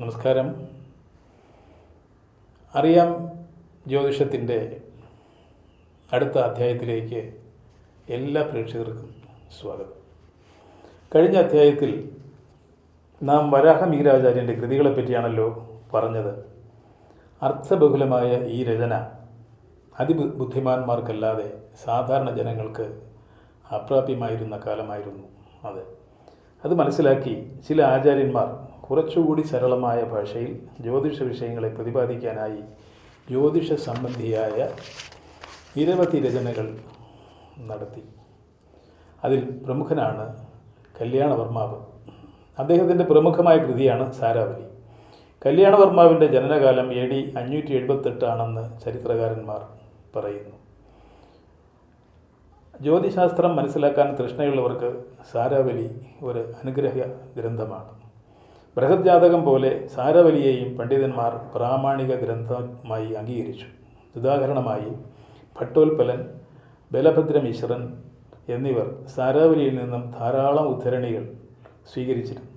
നമസ്കാരം. അറിയാം ജ്യോതിഷത്തിന്റെ അടുത്ത അധ്യായത്തിലേക്ക് എല്ലാ പ്രേക്ഷകർക്കും സ്വാഗതം. കഴിഞ്ഞ അധ്യായത്തിൽ നാം വരാഹ മീരാചാര്യന്റെ കൃതികളെ പറ്റിയാണല്ലോ പറഞ്ഞത്. അർത്ഥബഹുലമായ ഈ രചന അതിബുദ്ധിമാന്മാർക്കല്ലാതെ സാധാരണ ജനങ്ങൾക്ക് അപ്രാപ്യമായിരുന്ന കാലമായിരുന്നു അത്. അത് മനസ്സിലാക്കി ചില ആചാര്യന്മാർ കുറച്ചുകൂടി സരളമായ ഭാഷയിൽ ജ്യോതിഷ വിഷയങ്ങളെ പ്രതിപാദിക്കാനായി ജ്യോതിഷ സംബന്ധിയായ നിരവധി രചനകൾ നടത്തി. അതിൽ പ്രമുഖനാണ് കല്യാണവർമാവ്. അദ്ദേഹത്തിന്റെ പ്രമുഖമായ കൃതിയാണ് സാരാവലി. കല്യാണവർമാവിന്റെ ജനനകാലം എ ഡി അഞ്ഞൂറ്റി എഴുപത്തെട്ടാണെന്ന് ചരിത്രകാരന്മാർ പറയുന്നു. ജ്യോതിശാസ്ത്രം മനസ്സിലാക്കാൻ തൃഷ്ണയുള്ളവർക്ക് സാരാവലി ഒരു അനുഗ്രഹ ഗ്രന്ഥമാണ്. ബൃഹത് ജാതകം പോലെ സാരവലിയെയും പണ്ഡിതന്മാർ പ്രാമാണിക ഗ്രന്ഥമായി അംഗീകരിച്ചു. ഉദാഹരണമായി ഭട്ടോൽപ്പലൻ ബലഭദ്രമിശ്രൻ എന്നിവർ സാരാവലിയിൽ നിന്നും ധാരാളം ഉദ്ധരണികൾ സ്വീകരിച്ചിരുന്നു.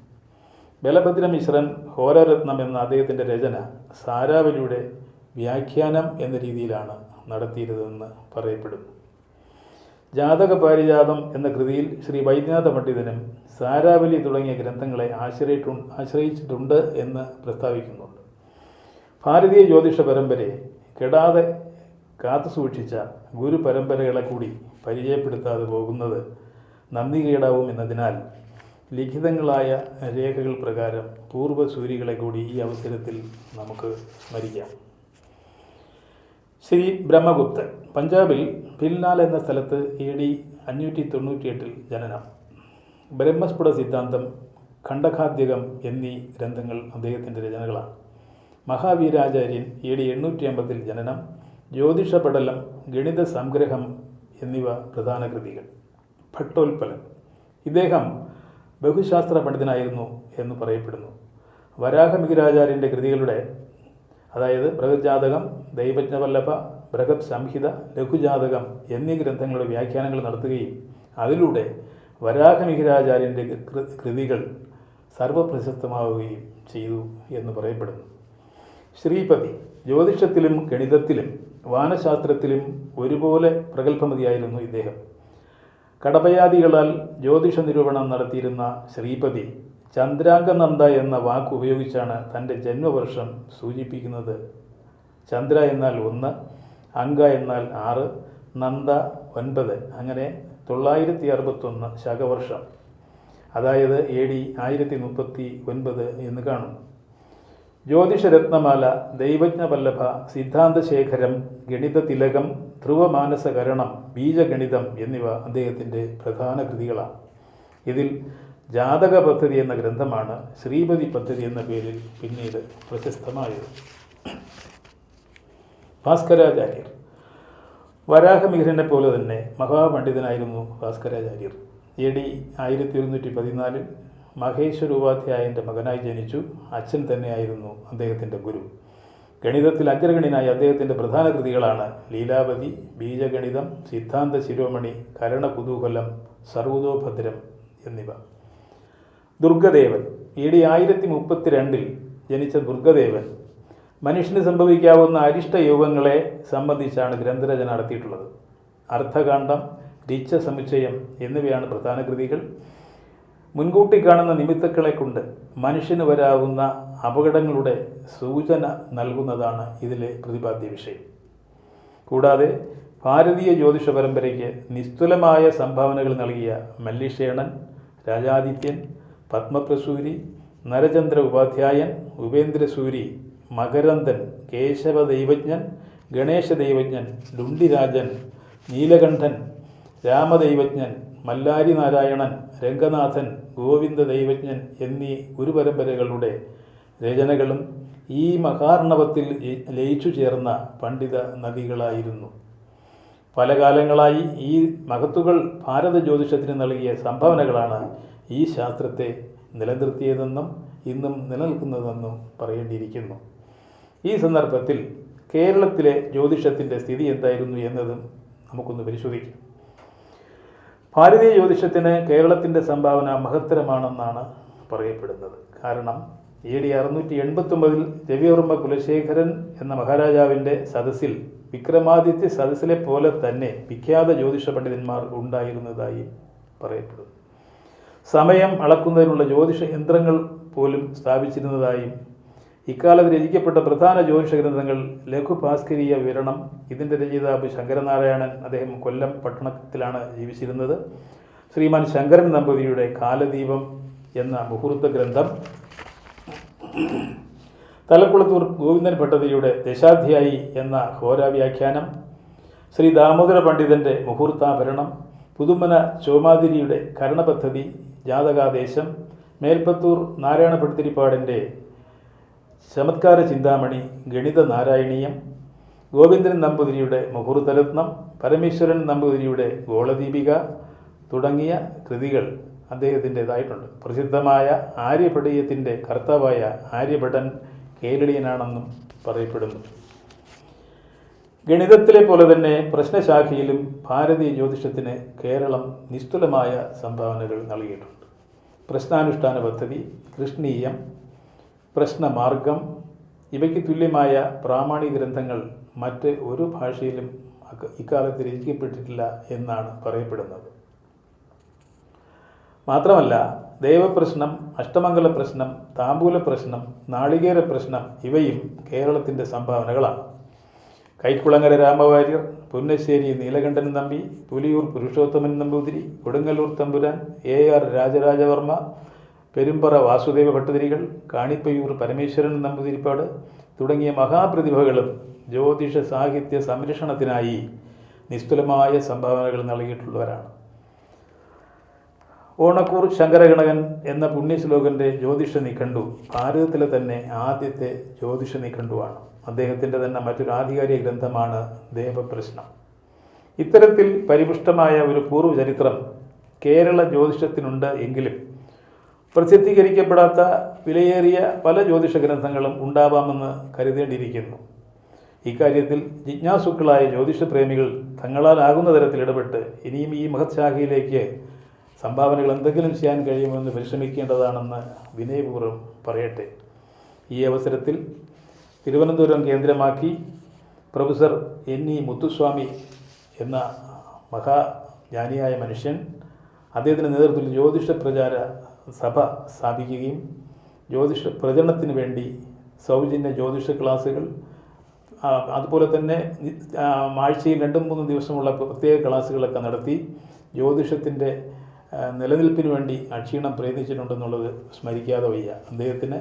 ബലഭദ്രമിശ്രൻ ഹോരരത്നം എന്ന അദ്ദേഹത്തിന്റെ രചന സാരാവലിയുടെ വ്യാഖ്യാനം എന്ന രീതിയിലാണ് നടത്തിയിരുന്നതെന്ന് പറയപ്പെടുന്നു. ജാതക പാരിജാതം എന്ന കൃതിയിൽ ശ്രീ വൈദ്യനാഥ പണ്ഡിതനും സാരാവലി തുടങ്ങിയ ഗ്രന്ഥങ്ങളെ ആശ്രയിട്ടു ആശ്രയിച്ചിട്ടുണ്ട് എന്ന് പ്രസ്താവിക്കുന്നുണ്ട്. ഭാരതീയ ജ്യോതിഷ പരമ്പരയെ കെടാതെ കാത്തു സൂക്ഷിച്ച ഗുരു പരമ്പരകളെ കൂടി പരിചയപ്പെടുത്താതെ പോകുന്നത് നന്ദികേടാവും എന്നതിനാൽ ലിഖിതങ്ങളായ രേഖകൾ പ്രകാരം പൂർവസൂരികളെ കൂടി ഈ അവസരത്തിൽ നമുക്ക് സ്മരിക്കാം. ശ്രീ ബ്രഹ്മഗുപ്തൻ. പഞ്ചാബിൽ ഭിൽനാൽ എന്ന സ്ഥലത്ത് എ ഡി അഞ്ഞൂറ്റി തൊണ്ണൂറ്റിയെട്ടിൽ ജനനം. ബ്രഹ്മസ്ഫുട സിദ്ധാന്തം ഖണ്ഡഖാദ്യകം എന്നീ ഗ്രന്ഥങ്ങൾ അദ്ദേഹത്തിന്റെ രചനകളാണ്. മഹാവീരാചാര്യൻ എ ഡി എണ്ണൂറ്റി അമ്പതിൽ ജനനം ജ്യോതിഷ പടലം ഗണിത സംഗ്രഹം എന്നിവ പ്രധാന കൃതികൾ. ഭട്ടോൽപ്പലൻ. ഇദ്ദേഹം ബഹുശാസ്ത്ര പണ്ഡിതനായിരുന്നു എന്ന് പറയപ്പെടുന്നു. വരാഹമിഹിരാചാര്യന്റെ കൃതികളുടെ അതായത് ബൃഹജാതകം ദൈവജ്ഞവല്ലഭ ബൃഹത് സംഹിത ലഘുജാതകം എന്നീ ഗ്രന്ഥങ്ങളുടെ വ്യാഖ്യാനങ്ങൾ നടത്തുകയും അതിലൂടെ വരാഹമിഹിരാചാര്യന്റെ കൃതികൾ സർവപ്രശസ്തമാവുകയും ചെയ്തു എന്ന് പറയപ്പെടുന്നു. ശ്രീപതി ജ്യോതിഷത്തിലും ഗണിതത്തിലും വാനശാസ്ത്രത്തിലും ഒരുപോലെ പ്രഗത്ഭമതിയായിരുന്നു ഇദ്ദേഹം. കടപയാദികളാൽ ജ്യോതിഷ നിരൂപണം നടത്തിയിരുന്ന ശ്രീപതി ചന്ദ്രാംഗനന്ദ എന്ന വാക്ക് ഉപയോഗിച്ചാണ് തന്റെ ജന്മവർഷം സൂചിപ്പിക്കുന്നത്. ചന്ദ്ര എന്നാൽ ഒന്ന് അങ്ക എന്നാൽ ആറ് നന്ദ ഒൻപത് അങ്ങനെ തൊള്ളായിരത്തി അറുപത്തൊന്ന് ശകവർഷം. അതായത് എ ഡി ആയിരത്തി മുപ്പത്തി ഒൻപത് എന്ന് കാണും. ജ്യോതിഷരത്നമാല ദൈവജ്ഞവല്ലഭ സിദ്ധാന്തശേഖരം ഗണിത തിലകം ധ്രുവമാനസകരണം ബീജഗണിതം എന്നിവ അദ്ദേഹത്തിന്റെ പ്രധാന കൃതികളാണ്. ഇതിൽ ജാതക പദ്ധതി എന്ന ഗ്രന്ഥമാണ് ശ്രീപതി പദ്ധതി എന്ന പേരിൽ പിന്നീട് പ്രശസ്തമായത്. ഭാസ്കരാചാര്യർ. വരാഹമിഹിരനെ പോലെ തന്നെ മഹാപണ്ഡിതനായിരുന്നു ഭാസ്കരാചാര്യർ. എ ഡി ആയിരത്തി ഒരുന്നൂറ്റി പതിനാലിൽ മഹേശ്വര ഉപാധ്യായന്റെ മകനായി ജനിച്ചു. അച്ഛൻ തന്നെയായിരുന്നു അദ്ദേഹത്തിന്റെ ഗുരു. ഗണിതത്തിൽ അഗ്രഗണിനായ അദ്ദേഹത്തിന്റെ പ്രധാന കൃതികളാണ് ലീലാവതി ബീജഗണിതം സിദ്ധാന്ത ശിരോമണി കരണ കുതൂഹലം സർവതോഭദ്രം എന്നിവ. ദുർഗദേവൻ. ഇ ഡി ആയിരത്തി മുപ്പത്തിരണ്ടിൽ ജനിച്ച ദുർഗദേവൻ. മനുഷ്യന് സംഭവിക്കാവുന്ന അരിഷ്ട യോഗങ്ങളെ സംബന്ധിച്ചാണ് ഗ്രന്ഥരചന നടത്തിയിട്ടുള്ളത്. അർത്ഥകാന്ഡം രിച്ച സമുച്ചയം എന്നിവയാണ് പ്രധാന കൃതികൾ. മുൻകൂട്ടി കാണുന്ന നിമിത്തക്കളെ കൊണ്ട് മനുഷ്യന് വരാവുന്ന അപകടങ്ങളുടെ സൂചന നൽകുന്നതാണ് ഇതിലെ പ്രതിപാദ്യ വിഷയം. കൂടാതെ ഭാരതീയ ജ്യോതിഷ പരമ്പരയ്ക്ക് നിസ്തുലമായ സംഭാവനകൾ നൽകിയ മല്ലിഷേണൻ രാജാദിത്യൻ പത്മപ്രസൂരി നരചന്ദ്ര ഉപാധ്യായൻ ഉപേന്ദ്രസൂരി മകരന്ദൻ കേശവ ദൈവജ്ഞൻ ഗണേശ ദൈവജ്ഞൻ ലുണ്ടിരാജൻ നീലകണ്ഠൻ രാമദൈവജ്ഞൻ മല്ലാരി നാരായണൻ രംഗനാഥൻ ഗോവിന്ദ ദൈവജ്ഞൻ എന്നീ ഗുരുപരമ്പരകളുടെ രചനകളും ഈ മഹാർണവത്തിൽ ലയിച്ചു ചേർന്ന പണ്ഡിത നദികളായിരുന്നു. പല കാലങ്ങളായി ഈ മഹത്തുകൾ ഭാരത ജ്യോതിഷത്തിന് നൽകിയ സംഭാവനകളാണ് ഈ ശാസ്ത്രത്തെ നിലനിർത്തിയതെന്നും ഇന്നും നിലനിൽക്കുന്നതെന്നും പറയേണ്ടിയിരിക്കുന്നു. ഈ സന്ദർഭത്തിൽ കേരളത്തിലെ ജ്യോതിഷത്തിന്റെ സ്ഥിതി എന്തായിരുന്നു എന്നതും നമുക്കൊന്ന് പരിശോധിക്കാം. ഭാരതീയ ജ്യോതിഷത്തിന് കേരളത്തിന്റെ സംഭാവന മഹത്തരമാണെന്നാണ് പറയപ്പെടുന്നത്. കാരണം എ ഡി അറുന്നൂറ്റി എൺപത്തൊമ്പതിൽ രവിവർമ്മ കുലശേഖരൻ എന്ന മഹാരാജാവിന്റെ സദസ്സിൽ വിക്രമാദിത്യ സദസ്സിലെ പോലെ തന്നെ വിഖ്യാത ജ്യോതിഷ പണ്ഡിതന്മാർ ഉണ്ടായിരുന്നതായി പറയപ്പെടുന്നു. സമയം അളക്കുന്നതിനുള്ള ജ്യോതിഷ യന്ത്രങ്ങൾ പോലും സ്ഥാപിച്ചിരുന്നതായും ഇക്കാലത്ത് രചിക്കപ്പെട്ട പ്രധാന ജ്യോതിഷ ഗ്രന്ഥങ്ങൾ ലഘുഭാസ്കരീയ വിവരണം ഇതിന്റെ രചയിതാവ് ശങ്കരനാരായണൻ അദ്ദേഹം കൊല്ലം പട്ടണത്തിലാണ് ജീവിച്ചിരുന്നത് ശ്രീമാൻ ശങ്കരൻ നമ്പൂതിരിയുടെ കാലദീപം എന്ന മുഹൂർത്ത ഗ്രന്ഥം. തലക്കുളത്തൂർ ഗോവിന്ദൻ ഭട്ടതിരിയുടെ ദശാധ്യായി എന്ന ഘോരാവ്യാഖ്യാനം ശ്രീ ദാമോദര പണ്ഡിതന്റെ മുഹൂർത്താഭരണം പുതുമന ചോമാതിരിയുടെ കരണപദ്ധതി ജാതകാദേശം മേൽപ്പത്തൂർ നാരായണ ഭട്ടതിരിപ്പാടിന്റെ ചമത്കാര ചിന്താമണി ഗണിത നാരായണീയം ഗോവിന്ദൻ നമ്പൂതിരിയുടെ മുഹൂർത്തരത്നം പരമേശ്വരൻ നമ്പൂതിരിയുടെ ഗോളദീപിക തുടങ്ങിയ കൃതികൾ അദ്ദേഹത്തിന്റെതായിട്ടുണ്ട്. പ്രസിദ്ധമായ ആര്യപടീയത്തിന്റെ കർത്താവായ ആര്യഭടൻ കേരളീയനാണെന്നും പറയപ്പെടുന്നു. ഗണിതത്തിലെ പോലെ തന്നെ പ്രശ്നശാഖയിലും ഭാരതീയ ജ്യോതിഷത്തിന് കേരളം നിസ്തുലമായ സംഭാവനകൾ നൽകിയിട്ടുണ്ട്. പ്രശ്നാനുഷ്ഠാന പദ്ധതി കൃഷ്ണീയം പ്രശ്നമാർഗം ഇവയ്ക്ക് തുല്യമായ പ്രാമാണിക ഗ്രന്ഥങ്ങൾ മറ്റ് ഒരു ഭാഷയിലും ഇക്കാലത്ത് രചിക്കപ്പെട്ടിട്ടില്ല എന്നാണ് പറയപ്പെടുന്നത്. മാത്രമല്ല ദേവപ്രശ്നം അഷ്ടമംഗല പ്രശ്നം താമ്പൂല പ്രശ്നം നാളികേര പ്രശ്നം ഇവയും കേരളത്തിന്റെ സംഭാവനകളാണ്. കൈക്കുളങ്ങര രാമവാര്യർ പുന്നശ്ശേരി നീലകണ്ഠൻ നമ്പി പുലിയൂർ പുരുഷോത്തമൻ നമ്പൂതിരി കൊടുങ്ങല്ലൂർ തമ്പുരാൻ എ ആർ രാജരാജവർമ്മ പെരുമ്പറ വാസുദേവ ഭട്ടതിരികൾ കാണിപ്പയ്യൂർ പരമേശ്വരൻ നമ്പൂതിരിപ്പാട് തുടങ്ങിയ മഹാപ്രതിഭകളും ജ്യോതിഷ സാഹിത്യ സംരക്ഷണത്തിനായി നിസ്തുലമായ സംഭാവനകൾ നൽകിയിട്ടുള്ളവരാണ്. ഓണക്കൂർ ശങ്കരഗണകൻ എന്ന പുണ്യശ്ലോകന്റെ ജ്യോതിഷ നിഘണ്ടു ഭാരതത്തിലെ തന്നെ ആദ്യത്തെ ജ്യോതിഷ നിഘണ്ടുവാണ്. അദ്ദേഹത്തിന്റെ തന്നെ മറ്റൊരു ആധികാരിക ഗ്രന്ഥമാണ് ദേവപ്രശ്നം ഇത്തരത്തിൽ പരിപുഷ്ടമായ ഒരു പൂർവചരിത്രം കേരള ജ്യോതിഷത്തിനുണ്ട് എങ്കിലും പ്രസിദ്ധീകരിക്കപ്പെടാത്ത വിലയേറിയ പല ജ്യോതിഷ ഗ്രന്ഥങ്ങളും ഉണ്ടാവാമെന്ന് കരുതേണ്ടിയിരിക്കുന്നു. ഇക്കാര്യത്തിൽ ജിജ്ഞാസുക്കളായ ജ്യോതിഷ പ്രേമികൾ തങ്ങളാലാകുന്ന തരത്തിൽ ഇടപെട്ട് ഇനിയും ഈ മഹത് ശാഖയിലേക്ക് സംഭാവനകൾ എന്തെങ്കിലും ചെയ്യാൻ കഴിയുമെന്ന് പരിശ്രമിക്കേണ്ടതാണെന്ന് വിനയപൂർവം പറയട്ടെ. ഈ അവസരത്തിൽ തിരുവനന്തപുരം കേന്ദ്രമാക്കി പ്രൊഫസർ എൻ ഇ മുത്തുസ്വാമി എന്ന മഹാജ്ഞാനിയായ മനുഷ്യൻ അദ്ദേഹത്തിന്റെ നേതൃത്വത്തിൽ ജ്യോതിഷ പ്രചാര സഭ സ്ഥാപിക്കുകയും ജ്യോതിഷ പ്രചരണത്തിന് വേണ്ടി സൗജന്യ ജ്യോതിഷ ക്ലാസ്സുകൾ അതുപോലെ തന്നെ ആഴ്ചയിൽ രണ്ടും മൂന്നും ദിവസമുള്ള പ്രത്യേക ക്ലാസ്സുകളൊക്കെ നടത്തി ജ്യോതിഷത്തിന്റെ നിലനിൽപ്പിന് വേണ്ടി അക്ഷീണം പ്രയത്നിച്ചിട്ടുണ്ടെന്നുള്ളത് സ്മരിക്കാതെ വയ്യ. അദ്ദേഹത്തിന്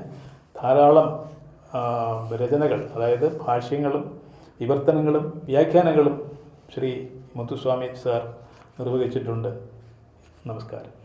ധാരാളം രചനകൾ അതായത് ഭാഷ്യങ്ങളും വിവർത്തനങ്ങളും വ്യാഖ്യാനങ്ങളും ശ്രീ മുത്തുസ്വാമി സാർ നിർവഹിച്ചിട്ടുണ്ട്. നമസ്കാരം.